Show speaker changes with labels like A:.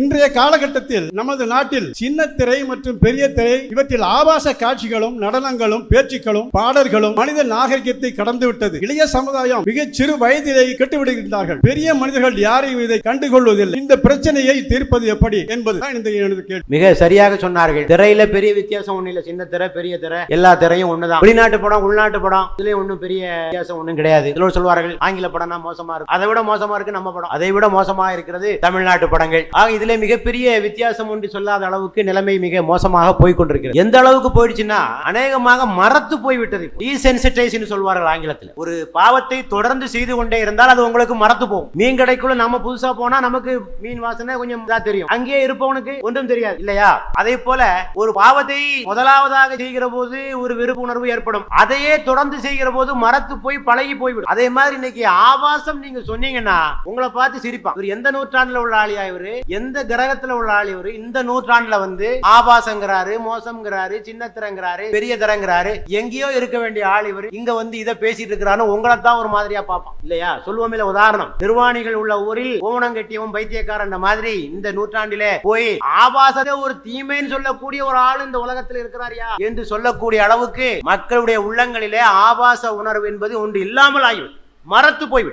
A: இன்றைய காலகட்டத்தில் நமது நாட்டில் சின்ன திரை மற்றும் பெரிய திரை இவற்றில் ஆபாச காட்சிகளும் நடனங்களும் பேச்சுக்களும் பாடல்களும் மனித நாகரிகத்தை கடந்துவிட்டது இளைய சமுதாயம் மிகச் சிறு வயதிலேயே கெட்டுவிடுகின்றார்கள். பெரிய மனிதர்கள் யாரையும் இதை கண்டுகொள்வதில்லை. இந்த பிரச்சனையை தீர்ப்பது எப்படி என்பதுதான் இந்த எனது கேள்வி.
B: மிக சரியாக சொன்னார்கள். திரையில பெரிய வித்தியாசம் ஒண்ணு இல்ல. சின்ன திரை பெரிய திரை எல்லா திரையும் ஒண்ணுதான். வெளிநாட்டு படம் உள்நாட்டு படம் இதுலயும் ஒண்ணும் பெரிய வித்தியாசம் ஒன்னும் கிடையாது. இதுல சொல்வார்கள் ஆங்கில படம்னா மோசமா இருக்கு அதை விட மோசமா இருக்கு நம்ம படம். அதை விட மோசமா இருக்கிறது தமிழ்நாட்டு படங்கள். ஆக இதுல மிகப்பெரிய வித்தியாசம் ஒன்று சொல்லாத அளவுக்கு நிலைமை மிக மோசமாக போய்கொண்டிருக்கிறது. எந்த அளவுக்கு போயிடுச்சுன்னா அநேகமாக மறத்து போய்விட்டது. டீசென்சிட்டைஸ்னு சொல்வார்கள் ஆங்கிலத்தில். ஒரு பாவத்தை தொடர்ந்து செய்து கொண்டே இருந்தால் அது உங்களுக்கு மறத்து போகும். மீன் கடைக்குள்ள நம்ம புதுசா போனா நமக்கு மீன் வாசனை கொஞ்சம் இதா தெரியும். அங்கேயே இருப்பவனுக்கு ஒன்றும் தெரியாது. இல்லையா? அதே போல ஒரு பாவத்தை முதலாவதாக செய்கிற போது ஒரு விருப்புணர்வு ஏற்படும். அதையே தொடர்ந்து செய்கிற போது மறத்து போய் பழகி போய்விடும். அதே மாதிரி இன்னைக்கு ஆபாசம் நீங்க சொன்னீங்கன்னா உங்களை பார்த்து சிரிப்பான். இவர் எந்த நூற்றாண்டுல உள்ள ஆளியா இவரு? எந்த கிரகத்துல உள்ள ஆள் இவரு? இந்த நூற்றாண்டுல வந்து ஆபாசங்கிறாரு மோசம்ங்கிறாரு சின்ன திறங்கிறாரு பெரிய திறங்கிறாரு எங்கேயோ இருக்க வேண்டிய ஆள் இவரு. இங்க வந்து இதை பேசிட்டு இருக்கிறான்னு உங்களை தான் ஒரு மாதிரியா பார்ப்பான். இல்லையா? சொல்லுவோம் உதாரணம். நிர்வாணிகள் உள்ள ஊரில் ஓமனம் கட்டியவன் பைத்தியக்காரன் மாதிரி இந்த நூற்றாண்டிலே போய் ஆபாசத்தை ஒரு தீமைன்னு சொல்லக்கூடிய ஒரு ஆள் இந்த உலகத்தில் இருக்கிறாரியா? என்று சொல்லக்கூடிய அளவுக்கு மக்களுடைய உள்ளங்களிலே ஆபாச உணர்வு என்பது ஒன்று இல்லாமல் ஆகிவிடும். மறத்து போய்விடும்.